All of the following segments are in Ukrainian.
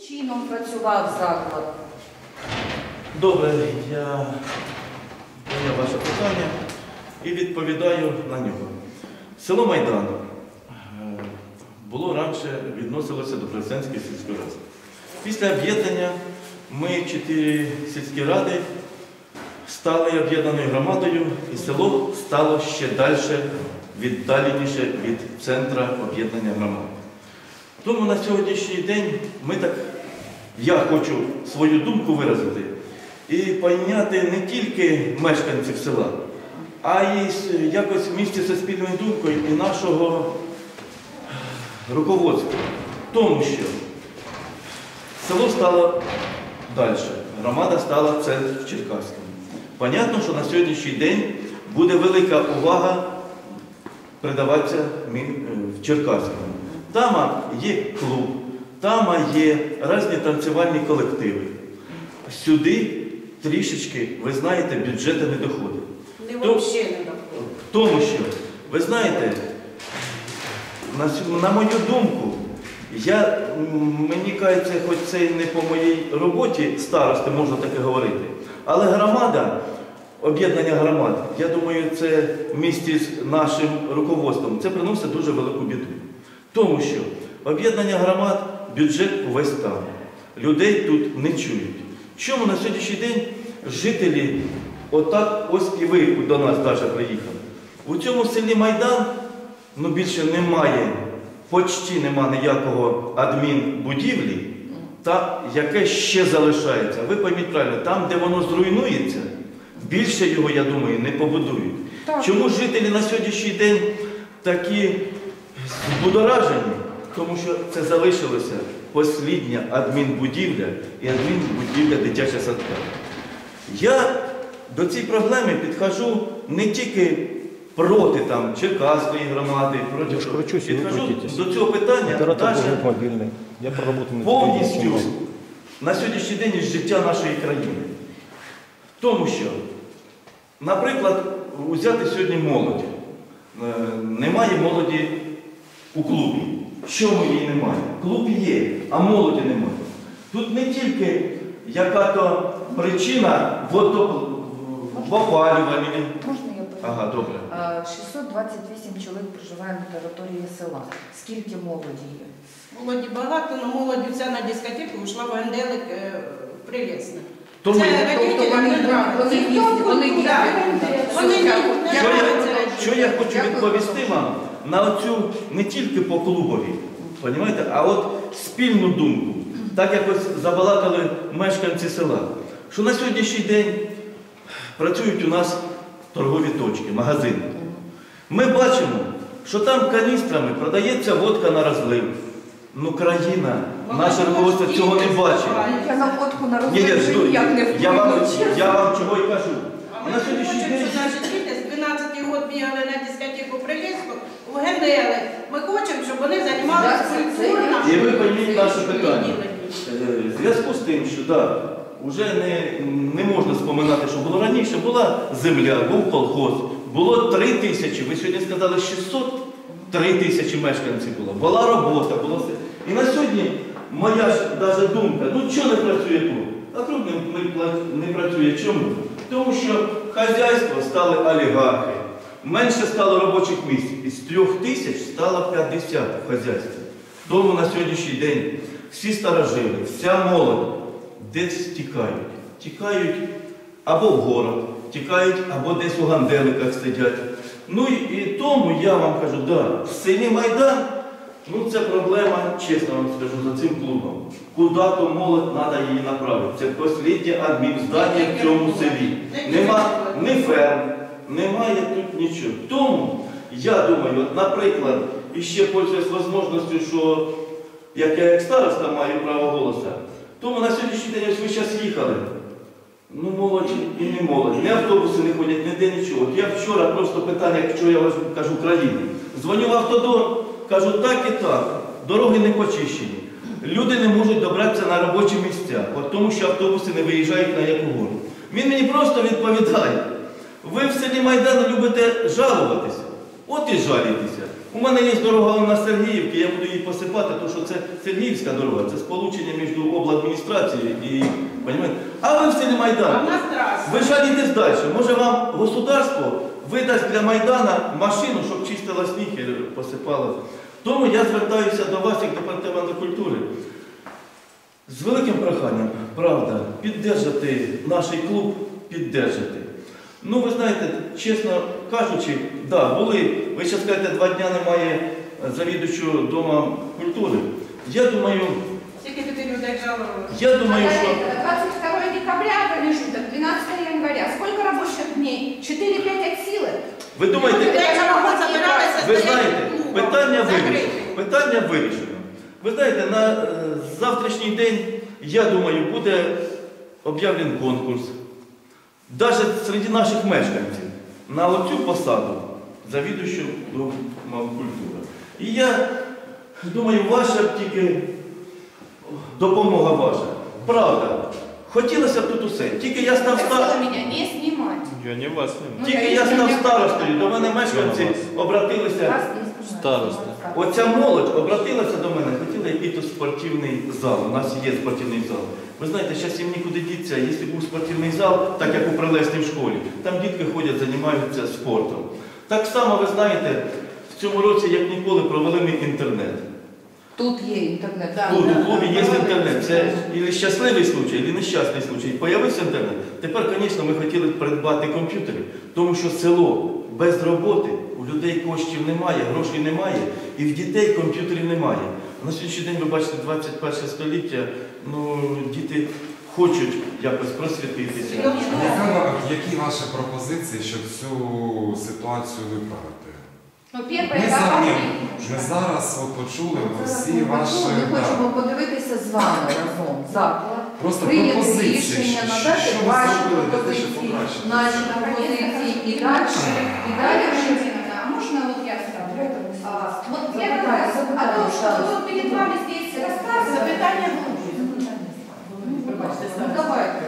чином працював заклад? Добре, я поняв ваше питання і відповідаю на нього. Село Майдан е, було раніше відносилося до Президентської сільської ради. Після об'єднання ми, чотири сільські ради, стали об'єднаною громадою, і село стало ще далі, віддаленіше від центра об'єднання громад. Тому на сьогоднішній день ми так, я хочу свою думку виразити і пайняти не тільки мешканців села, а й якось в місті зі спільною думкою і нашого руководства. Тому що село стало далі, громада стала центр в Черкаському. Понятно, що на сьогоднішній день буде велика увага придаватися е, в Черкаському. Там є клуб, там є різні танцювальні колективи. Сюди трішечки, ви знаєте, бюджети не доходить. Не То- взагалі не доходить. Тому що, ви знаєте, на, на мою думку, я, мені кажеться, хоч це і не по моїй роботі старости, можна таке говорити, але громада, об'єднання громад, я думаю, це в місті з нашим руководством, це приносить дуже велику біду. Тому що об'єднання громад, бюджет увесь там. Людей тут не чують. Чому на сьогоднішній день жителі, отак, ось і ви до нас навіть приїхали. У цьому селі Майдан ну, більше немає, почти нема ніякого адмінбудівлі, та яке ще залишається. Ви пойміть правильно, там, де воно зруйнується, більше його, я думаю, не побудують. Так. Чому жителі на сьогоднішній день такі збудоражені? Тому що це залишилося послідня адмінбудівля і адмінбудівля дитяча садка. Я до цієї проблеми підходжу не тільки проти там, Черкаської громади, проти ж кручусь, ви до цього питання навіть. Я повністю на сьогоднішній день із життя нашої країни. Тому що, наприклад, взяти сьогодні молодь. Е, Немає молоді у клубі. Чому її немає? Клуб є, а молоді немає. Тут не тільки яка-то причина в опалюванні. Можна я питаю? Ага, добре. Е, 628 чоловік проживає на території села. Скільки молоді є? Молоді багато, але молодь вся на дискотеку йшла в Анделик е, прилісне. Тому вони. Що я, хочу відповісти вам на оцю не тільки по клубові, понімаєте, а от спільну думку, так якось забалакали мешканці села, що на сьогоднішній день працюють у нас торгові точки, магазини. Ми бачимо, що там каністрами продається водка на розлив. Ну, країна, наше руководство цього не бачить. Я на фотку на ні, ніяк не я, вам, я вам чого і кажу. А ми На сьогоднішній хочемо, день наші діти з 12 год бігали на дискотеку Приліску. Ми хочемо, щоб вони займалися культурою. І ви пойміть наше питання. Е, В зв'язку з тим, що да, вже не, не можна споминати, що було раніше, була земля, був колхоз, було 3 тисячі, ви сьогодні сказали 600, 3 тисячі мешканців було, була робота, було все. І на сьогодні моя ж даже думка, ну чого не працює клуб? А клуб не, не, не працює. Чому? Тому що хазяйство стали олігархи, менше стало робочих місць. Із трьох тисяч стало 50 в хазяйстві. Тому на сьогоднішній день всі старожили, вся молодь десь тікають. Тікають або в город, тікають, або десь у ганделиках сидять. Ну і, тому я вам кажу, да, в селі Майдан, ну це проблема, чесно вам скажу, за цим клубом. Куди то молодь треба її направити? Це посліднє адмінздання в цьому селі. Нема ні ферм, немає тут нічого. Тому я думаю, наприклад, і ще пользуюсь можливістю, що як я як староста маю право голосу, тому на сьогоднішній день ось ви зараз їхали. Ну, молодь і не молодь. Ні автобуси не ходять, ніде нічого. От я вчора просто питання, якщо я кажу країни. Дзвоню в автодор, кажу так і так, дороги не почищені. Люди не можуть добратися на робочі місця, тому що автобуси не виїжджають на яку гору. Він мені просто відповідає. Ви в селі Майдану любите жалуватися. От і жалійтеся. У мене є дорога на Сергіївки, я буду її посипати, тому що це Сергіївська дорога, це сполучення між обладміністрацією і. Понімаєте? А ви в селі А в Майдан. нас траса. Ви жалійтесь далі. Може вам государство видасть для Майдана машину, щоб чистила сніг і посипала. Тому я звертаюся до вас, як департаменту культури. З великим проханням, правда, піддержати наш клуб, піддержати. Ну, ви знаєте, чесно кажучи, да, були, ви ще скажете, два дня немає завідувачого Дома культури. Я думаю, Скільки туди людей жалувалося? я думаю, що. этого 22 декабря промежуток, 12 января. Сколько рабочих дней? 4-5 от силы. Ви думаєте, Ви знаєте, питання вирішено. Питання вирішено. Ви знаєте, на е, завтрашній день, я думаю, буде об'явлений конкурс. Навіть серед наших мешканців на оцю посаду завідуючого Домом культури. І я думаю, ваша б тільки допомога ваша. Правда. Хотілося б тут усе. Тільки я став снимать. Я не вас не. Ну, Тільки я я став старостою, до мене мешканці обратилися. Староста. Оця молодь обратилася до мене, хотіла йти в спортивний зал. У нас є спортивний зал. Ви знаєте, зараз їм нікуди діться. Якщо був спортивний зал, так як у прилесній школі, там дітки ходять, займаються спортом. Так само, ви знаєте, в цьому році, як ніколи, провели ми інтернет. Тут є інтернет. Да. Тут у клубі є інтернет. Це і щасливий случай, і нещасний случай. Появився інтернет. Тепер, звісно, ми хотіли придбати комп'ютери, тому що село без роботи, у людей коштів немає, грошей немає, і в дітей комп'ютерів немає. На сьогоднішній день, ви бачите, 21 століття, ну, діти хочуть якось просвітитися. Яка, які ваші пропозиції, щоб цю ситуацію виправити? Ну, первое, Ми, самі, ми зараз от почули всі Ми ваші. да. хочемо подивитися з вами разом заклад. Просто Прийняти пропозиції, рішення, що- надати що ви ваші зробили для того, щоб пропозиції, покращити? наші пропозиції і далі. І далі вже Валентина, а можно вот я ставлю? А, Вот Запытай, первое, а то, что пожалуйста. перед вами здесь рассказ, запитання Ну, давайте.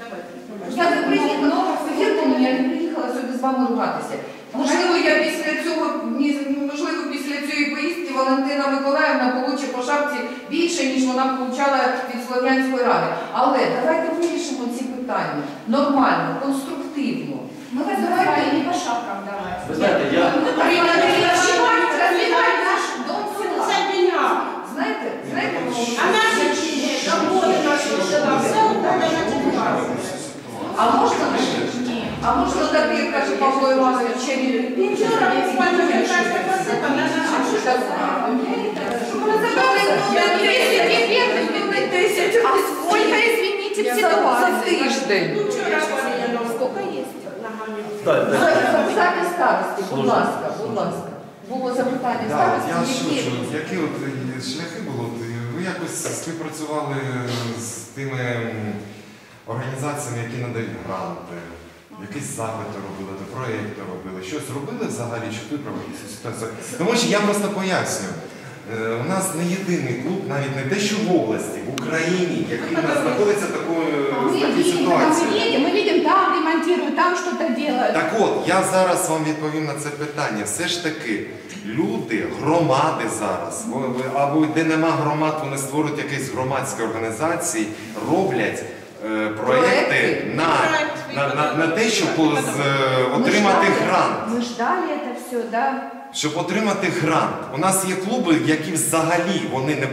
Давайте. Я не приїхала, повірте мені, я не приїхала сюди з вами ругатися. Можливо, я після цього, ні- можливо, після цієї поїздки Валентина Миколаївна получить по шапці більше, ніж вона получала від Слов'янської ради. Але давайте вирішимо ці питання нормально, конструктивно. Мы вас называли не по шапкам давать. Ви знаєте, я. Знаєте, знаєте, А наші роботи нашого села, все уходить на а можна а можна дати, як каже Павло Іванович, чарівний Вчора ми з пані Черкаси посипали на А наші що ж так? Чтобы мы забрали новые 10 тысяч. А сколько, извините, в За, за ситуации? тиждень. Ну, вчора Марія Сколько есть? Так, За- так. за- Самі старості, будь Слушай. ласка, будь ласка. Було запитання Да, старості, я які шучу, які от е, шляхи були? От, е, Ви якось співпрацювали з тими м, організаціями, які надають гранти, якісь запити робили, то проєкти робили. Щось робили взагалі, щоб виправити цю ситуацію? Тому що я просто поясню. Е, У нас не єдиний клуб, навіть не те, що в області, в Україні, який у нас знаходиться такою А в Мы такій видим, когда мы ситуації. едем, мы видим, там ремонтируют, там что-то делают. Так от, я зараз вам відповім на це питання. Все ж таки, люди, громади зараз, во- ви- або де нема громад, вони створюють якісь громадські організації, роблять е, проекти Проекти. на, на, на, на те, щоб е, з- отримати грант. Мы ждали это все, да. Щоб отримати грант. У нас є клуби, які взагалі вони не,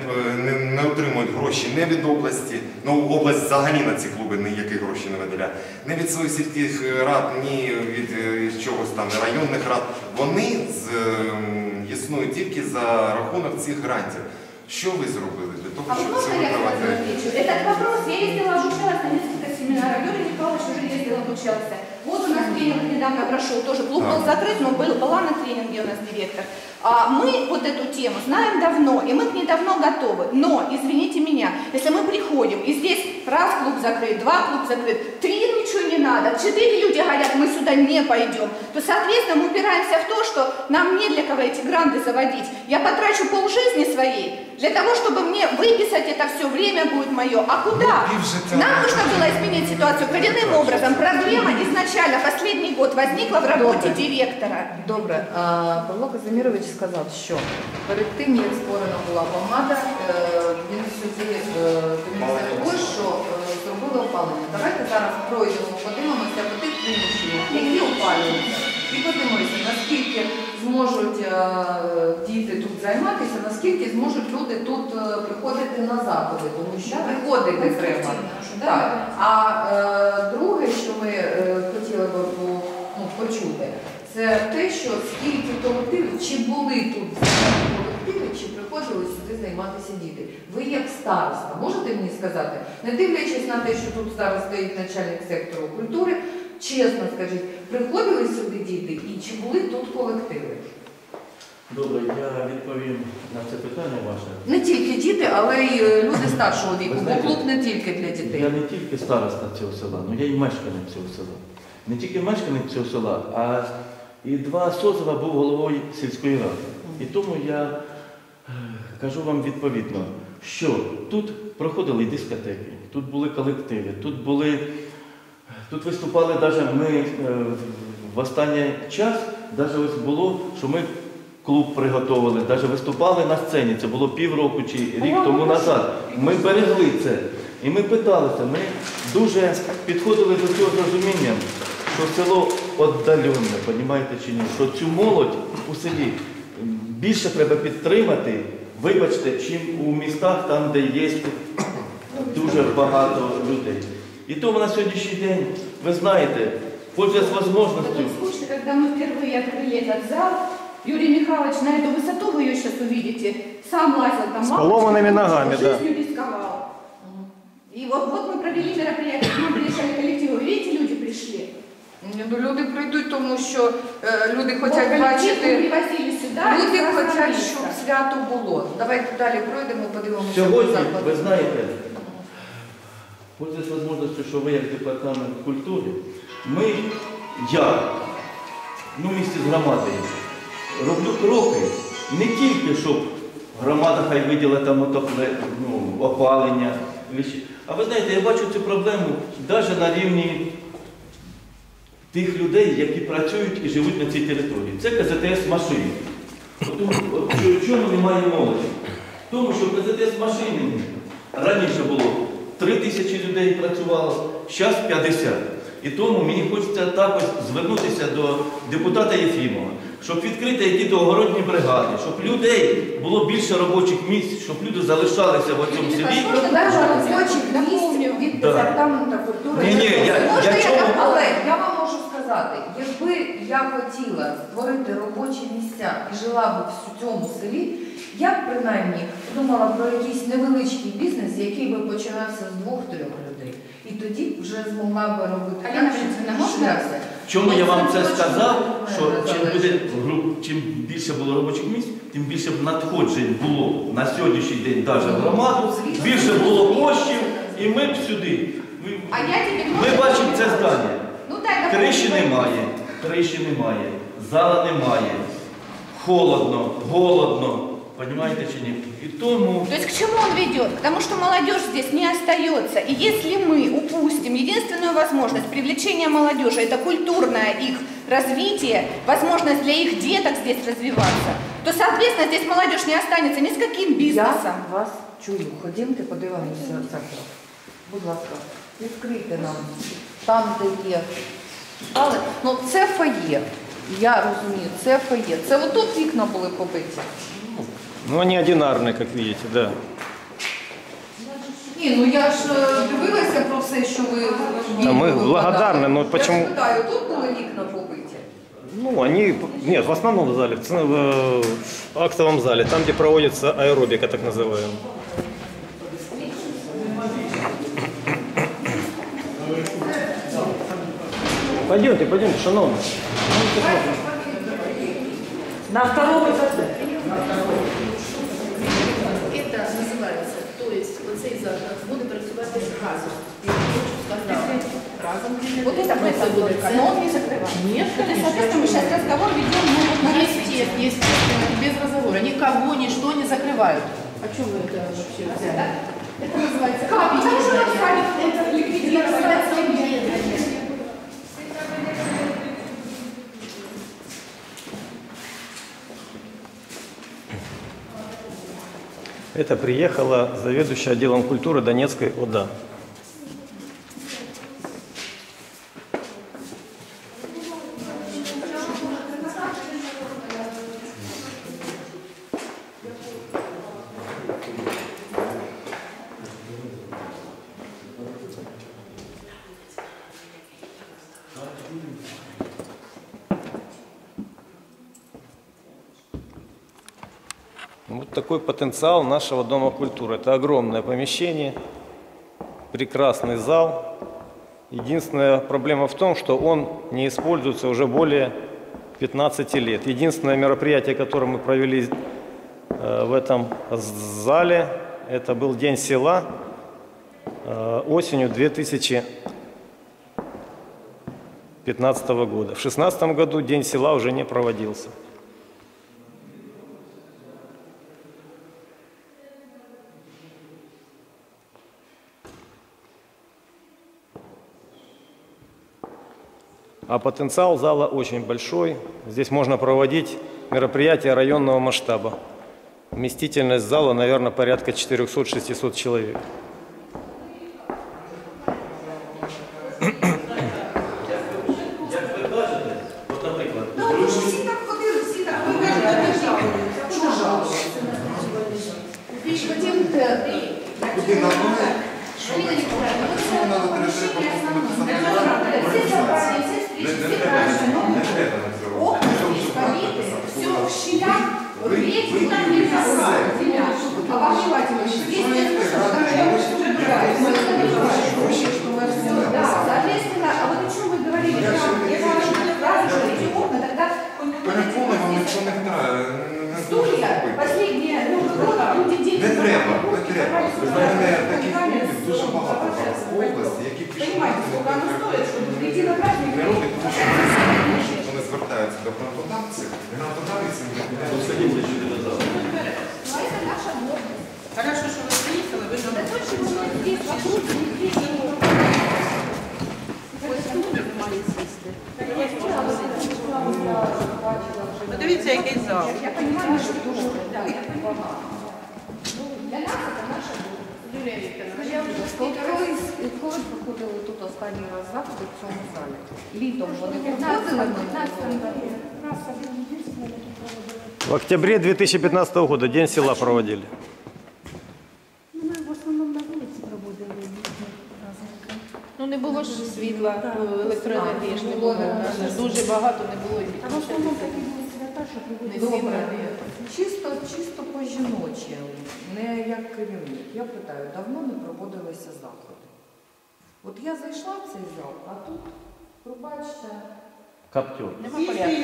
не, не отримують гроші не від області. Ну, область взагалі на ці клуби ніякі гроші не виділяє. Не від своїх сільських рад, ні від е, чогось там районних рад. Вони з, ем, існують тільки за рахунок цих грантів. Що ви зробили для того, А щоб це можно я сразу виправити? отвечу? Этот вопрос я ездила, обучалась на несколько семинаров. Юрий Николаевич уже ездил, обучался. Вот у нас тренинг недавно прошел, тоже клуб был закрыт, но был, была на тренинге у нас директор. А мы вот эту тему знаем давно, и мы к ней давно готовы. Но, извините меня, если мы приходим, и здесь раз клуб закрыт, два клуб закрыт, три ничего не надо, четыре люди говорят, мы сюда не пойдем, то, соответственно, мы упираемся в то, что нам не для кого эти гранты заводить. Я потрачу полжизни своей для того, чтобы мне выписать это все, время будет мое. А куда? Ну, півжиття Нам не нужно было изменить ситуацию коренным образом. Проблема изначально, последний год возникла в работе Добре. директора? Добре, а, Павло Казимірович сказав, що перед тим, як створена була помада, е, він сюди е, домігся того, що зробили опалення. Давайте зараз пройдемо, подивимося по тих приміщеннях, які опалюються, і подивимося, наскільки зможуть е, діти тут займатися, наскільки зможуть люди тут е, приходити на заходи, тому що приходити треба. Так. А е, друге, що ми хотіли би ну, почути, це те, що скільки колективів, чи були тут взагалі чи приходили сюди займатися діти. Ви як староста, можете мені сказати, не дивлячись на те, що тут зараз стоїть начальник сектору культури, чесно скажіть, приходили сюди діти і чи були тут колективи? Добре, я відповім на це питання ваше. Не тільки діти, але й е, люди старшого віку, бо клуб не тільки для дітей. Я не тільки староста цього села, але я і мешканець цього села. Не тільки мешканець цього села, а і два созива був головою сільської ради. І тому я кажу вам відповідно, що тут проходили дискотеки, тут були колективи, тут були, тут виступали навіть ми е, в останній час, навіть ось було, що ми клуб приготували, навіть виступали на сцені. Це було півроку чи рік тому назад. Ми берегли це. І ми питалися, ми дуже підходили до цього з розумінням, що село віддалене, розумієте чи ні, що цю молодь у селі більше треба підтримати, вибачте, чим у містах, там, де є дуже багато людей. І тому на сьогоднішній день, ви знаєте, пользуясь Вот можливістю, тут скучно, когда мы впервые открыли этот зал, Юрий Михайлович, на эту высоту вы ее сейчас увидите, сам лазил там. С мало поломанными чего, ногами, да. жизнью рисковал. И вот, вот мы провели мероприятие, к нам приезжали коллективы, вы видите, люди пришли. Ну, люди прийдуть, тому що е, люди хочуть бачити. сюда. Люди хочуть, щоб свято було. Давайте далі пройдемо, подивимося. Сьогодні, ви знаєте, пользуясь можливістю, що ви як департамент культури, ми, я, ну, в місті з громадою, роблю кроки не тільки, щоб громада хай виділа там отопле, ну, опалення, а ви знаєте, я бачу цю проблему навіть на рівні тих людей, які працюють і живуть на цій території. Це КЗТС машини. Що- чому немає молоді? Тому що КЗТС машини раніше було 3 тисячі людей працювало, зараз 50. І тому мені хочеться також звернутися до депутата Єфімова, щоб відкрити які-то огородні бригади, щоб людей було більше робочих місць, щоб люди залишалися в цьому селі. Робочих місць від департаменту культури. Ні, ні, я- я чому- Але я вам можу сказати, якби я хотіла створити робочі місця і жила б в цьому селі, я б принаймні подумала про якийсь невеличкий бізнес, який би починався з двох-трьох людей. І тоді вже змогла би робити так, щоб Борисівна, не можна? Чому я вам це Це сказав? Що чим буде чим більше було робочих місць, тим більше б надходжень було на сьогоднішній день навіть громаду, більше було коштів, і ми б сюди. А я Ми бачимо це здання. Ну дай Криші допустим, немає, криші немає, зала немає, холодно, голодно. Понимаете чи ні? І тому То есть к чему он ведет? К тому, что молодежь здесь не остается. И если мы упустим единственную возможность привлечения молодежи, это культурное их развитие, возможность для их деток здесь развиваться, то, соответственно, здесь молодежь не останется ни с каким бизнесом. Я вас чую. Ходімте, подивимося заклад. Будь ласка, відкрийте нам там, де є. Але ну це фоє. Я розумію, це фоє. Це отут вікна були побиті. Ну, они одинарные, как видите, да. Ні, ну я ж е, дивилася про все, що ви Та ми відео благодарні, ну, викладали. почему- Я ж питаю, тут були вікна побиті. Ну, они, нет, в основном зале, в, ц- в, э, в актовом зале, там, где проводится аэробика, так называемая. Пойдемте, пойдемте, шановні. На второму етажі. Это називається, то есть оцей заклад буде працювати разом. Я хочу сказати, разом Вот это Це будет буде только, но он не закрывает. Нет, То есть, соответственно, мы сейчас разговор ведем ну, вот на развитие. Естественно, естественно, без разговора. Никого, ничто не закрывают. О чем вы это вообще взяли? Это называется как? Потому что нам сами это ликвидировать. Это приехала заведующая отделом культуры Донецкой ОДА. Вот такой потенциал нашего Дома культуры. Это огромное помещение, прекрасный зал. Единственная проблема в том, что он не используется уже более 15 лет. Единственное мероприятие, которое мы провели э, в этом зале, это был День села э, осенью 2015 года. В 2016 году День села уже не проводился. А потенциал зала очень большой. Здесь можно проводить мероприятия районного масштаба. Вместительность зала, наверное, порядка 400-600 человек. Ви В мене таких клубів дуже багато зараз в області, які пішли Понимаете, сколько оно стоит, чтобы прийти на праздник? не роблять, тому що вони знають, що вони звертаються до грантодавців, і грантодавець їм виділяє. садіться сюди назад. Но это наша гордость. Хорошо, що ви приїхали, ви нам Да то, что у нас здесь вокруг, здесь Подивіться, який зал. Я понимаю, что тоже, да, я понимаю. Ну, Для нас это наша коли проходили тут останній раз заходи в цьому залі? Літом вони проходили В октябре 2015 года День села проводили. Ну не було ж світла, ну, електроенергії ж не було. Дуже багато не було. і Не всі Добре. брали. Чисто, чисто по-жіночі, не як керівник. Я питаю, давно не проводилися заходи? От я зайшла в цей зал, а тут, пробачте, Каптюр. Нема порядку.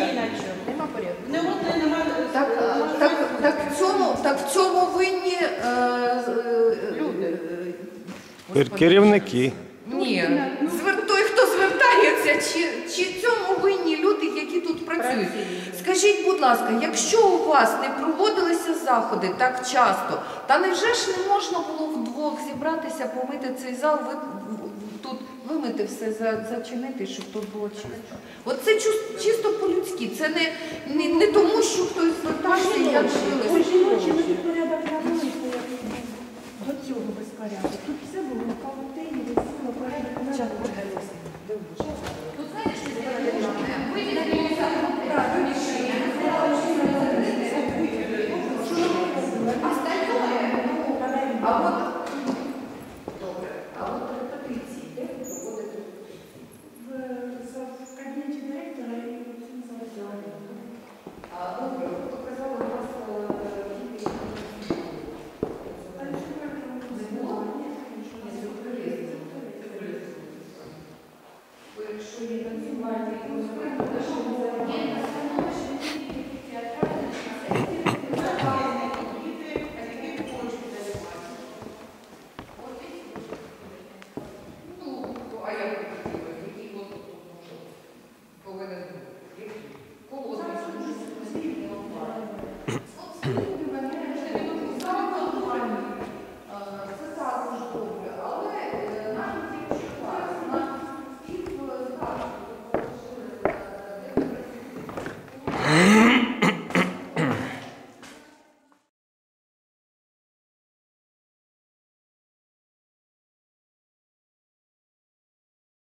Нема порядку. Не одне, нема. Так, так, так, в цьому, так в цьому винні е, е, Люди. Кер- Керівники. Ні, працюють. Скажіть, будь ласка, якщо у вас не проводилися заходи так часто, та невже ж не можна було вдвох зібратися, помити цей зал, ви, тут вимити все, за- зачинити, щоб тут було чисто? От це чисто по-людськи, це не, не, не тому, що хтось звертався і я дивилася. Жіночі порядок наводиться, як до цього безпорядок. Тут все було